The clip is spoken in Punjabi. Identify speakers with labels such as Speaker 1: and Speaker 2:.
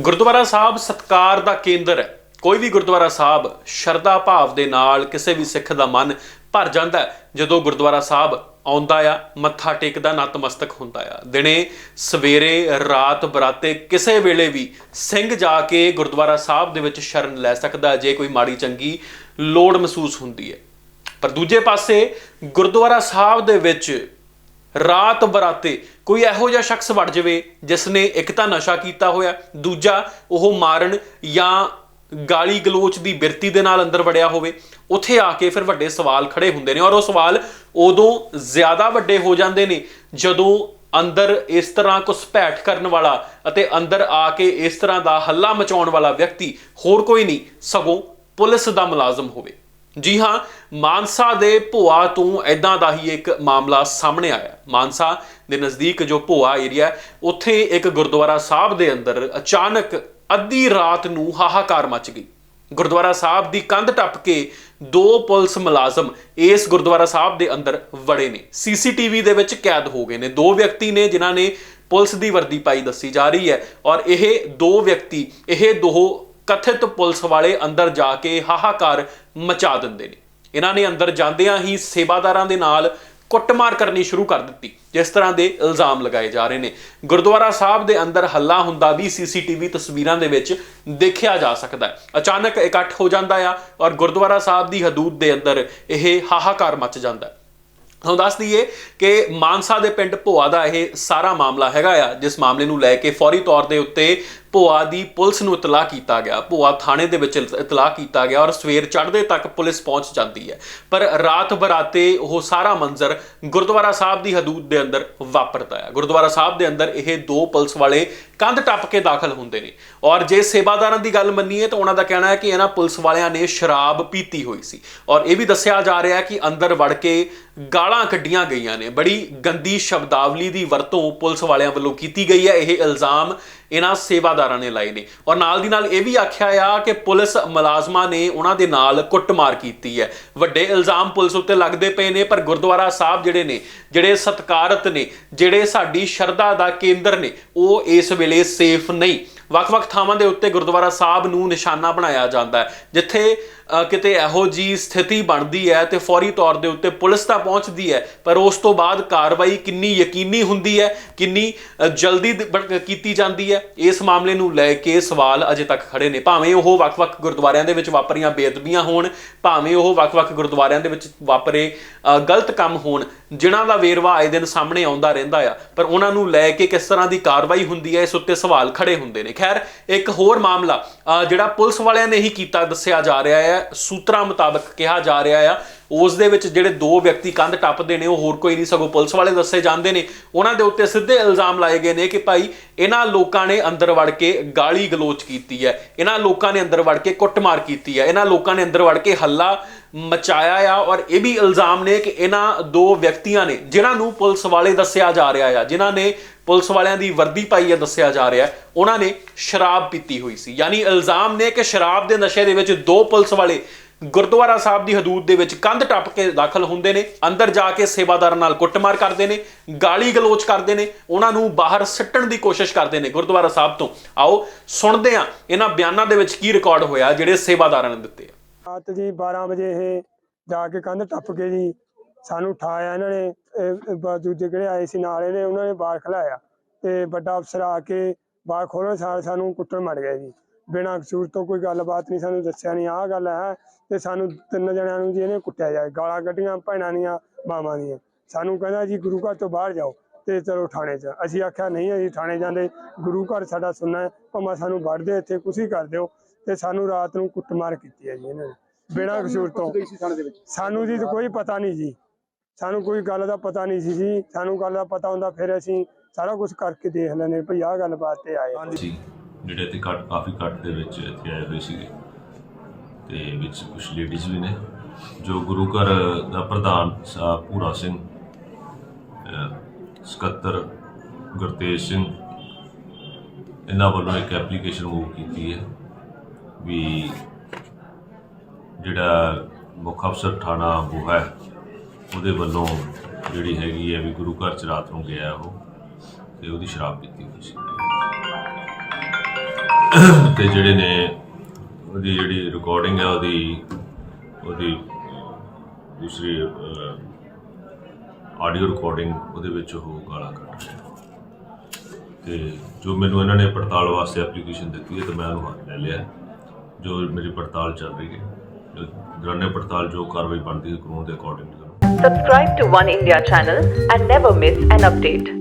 Speaker 1: ਗੁਰਦੁਆਰਾ ਸਾਹਿਬ ਸਤਕਾਰ ਦਾ ਕੇਂਦਰ ਹੈ। ਕੋਈ ਵੀ ਗੁਰਦੁਆਰਾ ਸਾਹਿਬ ਸ਼ਰਧਾ ਭਾਵ ਦੇ ਨਾਲ ਕਿਸੇ ਵੀ ਸਿੱਖ ਦਾ ਮਨ ਭਰ ਜਾਂਦਾ ਜਦੋਂ ਗੁਰਦੁਆਰਾ ਸਾਹਿਬ ਆਉਂਦਾ ਆ, ਮੱਥਾ ਟੇਕਦਾ, ਨਤਮਸਤਕ ਹੁੰਦਾ ਆ। ਦਿਨੇ ਸਵੇਰੇ, ਰਾਤ ਬਰਾਤੇ ਕਿਸੇ ਵੇਲੇ ਵੀ ਸਿੰਘ ਜਾ ਕੇ ਗੁਰਦੁਆਰਾ ਸਾਹਿਬ ਦੇ ਵਿੱਚ ਸ਼ਰਨ ਲੈ ਸਕਦਾ ਜੇ ਕੋਈ ਮਾੜੀ ਚੰਗੀ ਲੋੜ ਮਹਿਸੂਸ ਹੁੰਦੀ ਹੈ। ਪਰ ਦੂਜੇ ਪਾਸੇ ਗੁਰਦੁਆਰਾ ਸਾਹਿਬ ਦੇ ਵਿੱਚ ਰਾਤ ਬਰਾਤੇ ਕੋਈ ਇਹੋ ਜਿਹਾ ਸ਼ਖਸ ਵੜ ਜਾਵੇ ਜਿਸ ਨੇ ਇੱਕ ਤਾਂ ਨਸ਼ਾ ਕੀਤਾ ਹੋਇਆ, ਦੂਜਾ ਉਹ ਮਾਰਨ ਜਾਂ ਗਾਲੀ ਗਲੋਚ ਦੀ ਬਿਰਤੀ ਦੇ ਨਾਲ ਅੰਦਰ ਵੜਿਆ ਹੋਵੇ, ਉੱਥੇ ਆ ਕੇ ਫਿਰ ਵੱਡੇ ਸਵਾਲ ਖੜੇ ਹੁੰਦੇ ਨੇ ਔਰ ਉਹ ਸਵਾਲ ਉਦੋਂ ਜ਼ਿਆਦਾ ਵੱਡੇ ਹੋ ਜਾਂਦੇ ਨੇ ਜਦੋਂ ਅੰਦਰ ਇਸ ਤਰ੍ਹਾਂ ਘੁਸਪੈਠ ਕਰਨ ਵਾਲਾ ਅਤੇ ਅੰਦਰ ਆ ਕੇ ਇਸ ਤਰ੍ਹਾਂ ਦਾ ਹੱਲਾ ਮਚਾਉਣ ਵਾਲਾ ਵਿਅਕਤੀ ਹੋਰ ਕੋਈ ਨਹੀਂ, ਸਗੋਂ ਪੁਲਿਸ ਦਾ ਮੁਲਾਜ਼ਮ ਹੋਵੇ। ਜੀ ਹਾਂ, ਮਾਨਸਾ ਦੇ ਭੋਆ ਤੋਂ ਐਦਾਂ ਦਾ ਹੀ ਇੱਕ ਮਾਮਲਾ ਸਾਹਮਣੇ ਆਇਆ। ਮਾਨਸਾ ਦੇ ਨਜ਼ਦੀਕ ਜੋ ਭੋਆ ਏਰੀਆ ਉੱਥੇ ਇੱਕ ਗੁਰਦੁਆਰਾ ਸਾਹਿਬ ਦੇ ਅੰਦਰ ਅਚਾਨਕ ਅੱਧੀ ਰਾਤ ਨੂੰ ਹਾਹਾਕਾਰ ਮਚ ਗਈ। ਗੁਰਦੁਆਰਾ ਸਾਹਿਬ ਦੀ ਕੰਧ ਟੱਪ ਕੇ ਦੋ ਪੁਲਿਸ ਮੁਲਾਜ਼ਮ ਇਸ ਗੁਰਦੁਆਰਾ ਸਾਹਿਬ ਦੇ ਅੰਦਰ ਵੜੇ ਨੇ। ਸੀਸੀਟੀਵੀ ਦੇ ਵਿੱਚ ਕੈਦ ਹੋ ਗਏ ਨੇ। ਦੋ ਵਿਅਕਤੀ ਨੇ ਜਿਨ੍ਹਾਂ ਨੇ ਪੁਲਿਸ ਦੀ ਵਰਦੀ ਪਾਈ ਦੱਸੀ ਜਾ ਰਹੀ ਹੈ ਔਰ ਇਹ ਦੋ ਵਿਅਕਤੀ, ਇਹ ਦੋ ਕਥਿਤ ਪੁਲਿਸ ਵਾਲੇ ਅੰਦਰ ਜਾ ਕੇ ਹਾਹਾਕਾਰ ਮਚਾ ਦਿੰਦੇ ਨੇ। ਇਹਨਾਂ ਨੇ ਅੰਦਰ ਜਾਂਦਿਆਂ ਹੀ ਸੇਵਾਦਾਰਾਂ ਦੇ ਨਾਲ ਕੁੱਟਮਾਰ ਕਰਨੀ ਸ਼ੁਰੂ ਕਰ ਦਿੱਤੀ, ਜਿਸ ਤਰ੍ਹਾਂ ਦੇ ਇਲਜ਼ਾਮ ਲਗਾਏ ਜਾ ਰਹੇ ਨੇ। ਗੁਰਦੁਆਰਾ ਸਾਹਿਬ ਦੇ ਅੰਦਰ ਹੱਲਾ ਹੁੰਦਾ ਵੀ ਸੀਸੀਟੀਵੀ ਤਸਵੀਰਾਂ ਦੇ ਵਿੱਚ ਦੇਖਿਆ ਜਾ ਸਕਦਾ ਹੈ। ਅਚਾਨਕ ਇਕੱਠ ਹੋ ਜਾਂਦਾ ਆ ਔਰ ਗੁਰਦੁਆਰਾ ਸਾਹਿਬ ਦੀ ਹਦੂਦ ਦੇ ਅੰਦਰ ਇਹ ਹਾਹਾਕਾਰ ਮਚ ਜਾਂਦਾ ਹੈ। ਹੁਣ ਦੱਸ ਦਈਏ ਕਿ ਮਾਨਸਾ ਦੇ ਪਿੰਡ ਭੋਆ ਦਾ ਇਹ ਸਾਰਾ ਮਾਮਲਾ ਹੈਗਾ ਆ, ਜਿਸ ਮਾਮਲੇ ਨੂੰ ਲੈ ਕੇ ਫੌਰੀ ਤੌਰ ਦੇ ਉੱਤੇ ਭੋਆ ਦੀ ਪੁਲਿਸ ਨੂੰ ਇਤਲਾਹ ਕੀਤਾ ਗਿਆ। ਭੋਆ ਥਾਣੇ ਦੇ ਵਿੱਚ ਇਤਲਾਹ ਕੀਤਾ ਗਿਆ ਔਰ ਸਵੇਰ ਚੜ੍ਹਦੇ ਤੱਕ ਪੁਲਿਸ ਪਹੁੰਚ ਜਾਂਦੀ ਹੈ। ਪਰ ਰਾਤ ਬਰਾਤੇ ਉਹ ਸਾਰਾ ਮੰਜ਼ਰ ਗੁਰਦੁਆਰਾ ਸਾਹਿਬ ਦੀ ਹਦੂਦ ਦੇ ਅੰਦਰ ਵਾਪਰਦਾ ਹੈ। ਗੁਰਦੁਆਰਾ ਸਾਹਿਬ ਦੇ ਅੰਦਰ ਇਹ ਦੋ ਪੁਲਿਸ ਵਾਲੇ ਕੰਧ ਟੱਪ ਕੇ ਦਾਖਲ ਹੁੰਦੇ ਨੇ। ਔਰ ਜੇ ਸੇਵਾਦਾਰਾਂ ਦੀ ਗੱਲ ਮੰਨੀਏ ਤਾਂ ਉਹਨਾਂ ਦਾ ਕਹਿਣਾ ਹੈ ਕਿ ਇਹਨਾਂ ਪੁਲਿਸ ਵਾਲਿਆਂ ਨੇ ਸ਼ਰਾਬ ਪੀਤੀ ਹੋਈ ਸੀ। ਔਰ ਇਹ ਵੀ ਦੱਸਿਆ ਜਾ ਰਿਹਾ ਹੈ ਕਿ ਅੰਦਰ ਵੜ ਕੇ ਗਾਲਾਂ ਕੱਢੀਆਂ ਗਈਆਂ ਨੇ। ਬੜੀ ਗੰਦੀ ਸ਼ਬਦਾਵਲੀ ਦੀ ਵਰਤੋਂ ਪੁਲਿਸ ਵਾਲਿਆਂ ਵੱਲੋਂ ਕੀਤੀ ਗਈ ਹੈ। ਇਹ ਇਲਜ਼ਾਮ ਇਹਨਾਂ ਸੇਵਾ ਸੇਵਾਦਾਰਾਂ ਨੇ ਲਾਏ ਨੇ। ਔਰ ਨਾਲ ਦੀ ਨਾਲ ਇਹ ਵੀ ਆਖਿਆ ਆ ਕਿ ਪੁਲਿਸ ਮੁਲਾਜ਼ਮਾਂ ਨੇ ਉਹਨਾਂ ਦੇ ਨਾਲ ਕੁੱਟਮਾਰ ਕੀਤੀ ਹੈ। ਵੱਡੇ ਇਲਜ਼ਾਮ ਪੁਲਿਸ ਉੱਤੇ ਲੱਗਦੇ ਪਏ ਨੇ, ਪਰ ਗੁਰਦੁਆਰਾ ਸਾਹਿਬ ਜਿਹੜੇ ਨੇ, ਜਿਹੜੇ ਸਤਕਾਰਤ ਨੇ, ਜਿਹੜੇ ਸਾਡੀ ਸ਼ਰਧਾ ਦਾ ਕੇਂਦਰ ਨੇ, ਉਹ ਇਸ ਵੇਲੇ ਸੇਫ ਨਹੀਂ। ਵੱਖ-ਵੱਖ ਥਾਵਾਂ ਦੇ ਉੱਤੇ ਗੁਰਦੁਆਰਾ ਸਾਹਿਬ ਨੂੰ ਨਿਸ਼ਾਨਾ ਬਣਾਇਆ ਜਾਂਦਾ ਹੈ, ਜਿੱਥੇ ਕਿਤੇ ਇਹੋ ਜੀ ਸਥਿਤੀ ਬਣਦੀ ਹੈ ਤੇ ਫੌਰੀ ਤੌਰ ਦੇ ਉੱਤੇ ਪੁਲਿਸ ਤਾਂ ਪਹੁੰਚਦੀ ਹੈ, ਪਰ ਉਸ ਤੋਂ ਬਾਅਦ ਕਾਰਵਾਈ ਕਿੰਨੀ ਯਕੀਨੀ ਹੁੰਦੀ ਹੈ, ਕਿੰਨੀ ਜਲਦੀ ਕੀਤੀ ਜਾਂਦੀ ਹੈ, ਇਸ ਮਾਮਲੇ ਨੂੰ ਲੈ ਕੇ ਸਵਾਲ ਅਜੇ ਤੱਕ ਖੜੇ ਨੇ। ਭਾਵੇਂ ਉਹ ਵੱਖ-ਵੱਖ ਗੁਰਦੁਆਰਿਆਂ ਦੇ ਵਿੱਚ ਵਾਪਰੀਆਂ ਬੇਅਦਬੀਆਂ ਹੋਣ, ਭਾਵੇਂ ਉਹ ਵੱਖ-ਵੱਖ ਗੁਰਦੁਆਰਿਆਂ ਦੇ ਵਿੱਚ ਵਾਪਰੇ ਗਲਤ ਕੰਮ ਹੋਣ, ਜਿਨ੍ਹਾਂ ਦਾ ਵੇਰਵਾ ਆਏ ਦਿਨ ਸਾਹਮਣੇ ਆਉਂਦਾ ਰਹਿੰਦਾ ਆ, ਪਰ ਉਹਨਾਂ ਨੂੰ ਲੈ ਕੇ ਕਿਸ ਤਰ੍ਹਾਂ ਦੀ ਕਾਰਵਾਈ ਹੁੰਦੀ ਹੈ, ਇਸ ਉੱਤੇ ਸਵਾਲ ਖੜੇ ਹੁੰਦੇ ਨੇ। ਖੈਰ, ਇੱਕ ਹੋਰ ਮਾਮਲਾ ਜਿਹੜਾ ਪੁਲਿਸ ਵਾਲਿਆਂ ਨੇ ਹੀ ਕੀਤਾ ਦੱਸਿਆ ਜਾ ਰਿਹਾ ਹੈ ਸੂਤਰਾਂ ਮੁਤਾਬਕ ਕਿਹਾ ਜਾ ਰਿਹਾ ਆ ਉਸ ਦੇ ਵਿੱਚ ਜਿਹੜੇ ਦੋ ਵਿਅਕਤੀ ਕੰਧ ਟੱਪਦੇ ਨੇ, ਉਹ ਹੋਰ ਕੋਈ ਨਹੀਂ, ਸਗੋਂ ਪੁਲਿਸ ਵਾਲੇ ਦੱਸੇ ਜਾਂਦੇ ਨੇ। ਉਹਨਾਂ ਦੇ ਉੱਤੇ ਸਿੱਧੇ ਇਲਜ਼ਾਮ ਲਾਏ ਗਏ ਨੇ ਕਿ ਭਾਈ, ਇਹਨਾਂ ਲੋਕਾਂ ਨੇ ਅੰਦਰ ਵੜ ਕੇ ਗਾਲੀ ਗਲੋਚ ਕੀਤੀ ਹੈ। ਇਹਨਾਂ ਲੋਕਾਂ ਨੇ ਅੰਦਰ ਵੜ ਕੇ ਕੁੱਟਮਾਰ ਕੀਤੀ ਹੈ। ਇਹਨਾਂ ਲੋਕਾਂ ਨੇ ਅੰਦਰ ਵੜ ਕੇ ਹੱਲਾ ਮਚਾਇਆ ਆ ਔਰ ਇਹ ਵੀ ਇਲਜ਼ਾਮ ਨੇ ਕਿ ਇਹਨਾਂ ਦੋ ਵਿਅਕਤੀਆਂ ਨੇ, ਜਿਨ੍ਹਾਂ ਨੂੰ ਪੁਲਿਸ ਵਾਲੇ ਦੱਸਿਆ ਜਾ ਰਿਹਾ ਆ, ਜਿਨ੍ਹਾਂ ਨੇ ਪੁਲਿਸ ਵਾਲਿਆਂ ਦੀ ਵਰਦੀ ਪਾਈ ਹੈ ਦੱਸਿਆ ਜਾ ਰਿਹਾ ਉਹਨਾਂ ਨੇ ਸ਼ਰਾਬ ਪੀਤੀ ਹੋਈ ਸੀ। ਯਾਨੀ ਇਲਜ਼ਾਮ ਨੇ ਕਿ ਸ਼ਰਾਬ ਦੇ ਨਸ਼ੇ ਦੇ ਵਿੱਚ ਦੋ ਪੁਲਿਸ ਵਾਲੇ ਗੁਰਦੁਆਰਾ ਸਾਹਿਬ ਦੀ ਹਦੂਦ ਦੇ ਵਿੱਚ ਕੰਧ ਟੱਪ ਕੇ ਦਾਖਲ ਹੁੰਦੇ ਨੇ, ਅੰਦਰ ਜਾ ਕੇ ਸੇਵਾਦਾਰਾਂ ਨਾਲ ਕੁੱਟਮਾਰ ਕਰਦੇ ਨੇ, ਗਾਲੀ ਗਲੋਚ ਕਰਦੇ ਨੇ, ਉਹਨਾਂ ਨੂੰ ਬਾਹਰ ਸੱਟਣ ਦੀ ਕੋਸ਼ਿਸ਼ ਕਰਦੇ ਨੇ ਗੁਰਦੁਆਰਾ ਸਾਹਿਬ ਤੋਂ। ਆਓ, ਸੁਣਦੇ ਹਾਂ ਇਹਨਾਂ ਬਿਆਨਾਂ ਦੇ ਵਿੱਚ ਕੀ ਰਿਕਾਰਡ ਹੋਇਆ ਜਿਹੜੇ ਸੇਵਾਦਾਰਾਂ ਨੇ ਦਿੱਤੇ ਆ।
Speaker 2: ਰਾਤ ਜੀ 12 ਵਜੇ ਇਹ ਜਾ ਕੇ ਕੰਧ ਟੱਪ ਕੇ ਜੀ ਸਾਨੂੰ ਉਠਾਇਆ ਇਹਨਾਂ ਨੇ ਦੂਜੇ ਜਿਹੜੇ ਆਏ ਸੀ ਨਾਲ ਇਹਨੇ, ਉਹਨਾਂ ਨੇ ਬਾਹਰ ਖਲਾਇਆ ਤੇ ਵੱਡਾ ਅਫਸਰ ਆ ਕੇ ਬਾਹਰ ਖੋਲਣ ਸਾਰ ਸਾਨੂੰ ਕੁੱਟਣ ਮੜ ਗਿਆ ਜੀ। ਬਿਨਾਂ ਕਸੂਰ ਤੋਂ ਕੋਈ ਗੱਲਬਾਤ ਨਹੀਂ ਸਾਨੂੰ ਦੱਸਿਆ ਨਹੀਂ ਆਹ ਗੱਲ ਹੈ ਤੇ ਸਾਨੂੰ ਤਿੰਨ ਜਣਿਆਂ ਨੂੰ ਜੀ ਇਹਨੇ ਕੁੱਟਿਆ ਜਾਏ ਗਾਲਾਂ ਕੱਢੀਆਂ ਭੈਣਾਂ ਦੀਆਂ ਮਾਵਾਂ ਦੀਆਂ। ਸਾਨੂੰ ਕਹਿੰਦਾ ਜੀ ਗੁਰੂ ਘਰ ਤੋਂ ਬਾਹਰ ਜਾਓ ਤੇ ਚਲੋ ਥਾਣੇ 'ਚ। ਅਸੀਂ ਆਖਿਆ ਨਹੀਂ ਅਸੀਂ ਥਾਣੇ ਜਾਂਦੇ ਗੁਰੂ ਘਰ ਸਾਡਾ ਸੁਣਨਾ ਹੈ ਭਾਵੇਂ ਸਾਨੂੰ ਵੜਦੇ ਇੱਥੇ ਕੁਛ ਹੀ ਕਰ ਦਿਓ। ਤੇ ਸਾਨੂੰ ਰਾਤ ਨੂੰ ਕੁੱਟਮਾਰ ਕੀਤੀ ਹੈ ਜੀ ਇਹਨਾਂ ਨੇ ਬਿਨਾਂ ਕਸੂਰ ਤੋਂ। ਸਾਨੂੰ ਜੀ ਕੋਈ ਪਤਾ ਨਹੀਂ ਜੀ। ਸਾਨੂੰ ਕੋਈ ਗੱਲ ਦਾ ਪਤਾ ਨਹੀਂ ਸੀ ਜੀ। ਸਾਨੂੰ ਗੱਲ ਦਾ ਪਤਾ ਹੁੰਦਾ ਫਿਰ ਅਸੀਂ ਸਾਰਾ ਕੁਝ ਕਰਕੇ ਦੇਖ ਲੈਂਦੇ ਭਈ ਆਹ ਗੱਲਬਾਤ ਤੇ ਆਏ।
Speaker 3: ਜਿਹੜੇ ਇੱਥੇ ਕੱਟ ਕਾਫੀ ਕੱਟ ਦੇ ਵਿੱਚ ਇੱਥੇ ਆਏ ਹੋਏ ਸੀਗੇ। ਤੇ ਵਿੱਚ ਕੁਝ ਲੇਡੀਜ਼ ਵੀ ਨੇ, ਜੋ ਗੁਰੂ ਘਰ ਦਾ ਪ੍ਰਧਾਨ ਸਾਹਿਬ ਪੂਰਾ ਸਿੰਘ ਸਕੱਤਰ ਗੁਰਤੇਜ ਸਿੰਘ, ਇਹਨਾਂ ਵੱਲੋਂ ਇੱਕ ਐਪਲੀਕੇਸ਼ਨ ਮੂਵ ਕੀਤੀ ਹੈ ਵੀ ਜਿਹੜਾ ਮੁੱਖ ਅਫਸਰ ਥਾਣਾ ਬੋਹਾ ਹੈ, ਉਹਦੇ ਵੱਲੋਂ ਜਿਹੜੀ ਹੈਗੀ ਹੈ ਵੀ ਗੁਰੂ ਘਰ ਚ ਰਾਤ ਨੂੰ ਗਿਆ ਉਹ, ਤੇ ਉਹਦੀ ਸ਼ਰਾਬ ਪੀਤੀ ਹੋਈ ਸੀ। ਤੇ ਜਿਹੜੇ ਨੇ ਉਹਦੀ ਜਿਹੜੀ ਰਿਕਾਰਡਿੰਗ ਹੈ ਉਹਦੀ ਉਹਦੀ ਦੂਸਰੀ ਆਡੀਓ ਰਿਕਾਰਡਿੰਗ ਉਹਦੇ ਵਿੱਚ ਉਹ ਗਾਲਾਂ ਕੱਢ ਰਿਹਾ ਤੇ ਜੋ ਮੈਨੂੰ ਇਹਨਾਂ ਨੇ ਪੜਤਾਲ ਵਾਸਤੇ ਐਪਲੀਕੇਸ਼ਨ ਦਿੱਤੀ ਹੈ ਤੇ ਮੈਂ ਉਹਨੂੰ ਹੱਥ ਲੈ ਲਿਆ ਜੋ ਮੇਰੀ ਪੜਤਾਲ ਚੱਲ ਰਹੀ ਹੈ, ਜੋ ਦੌਰਾਨੇ ਪੜਤਾਲ ਜੋ ਕਾਰਵਾਈ ਬਣਦੀ ਹੈ ਕਾਨੂੰਨ ਦੇ ਅਕੋਰਡਿੰਗ ਕਰਾਂ।
Speaker 4: Subscribe to One India channel and never miss an.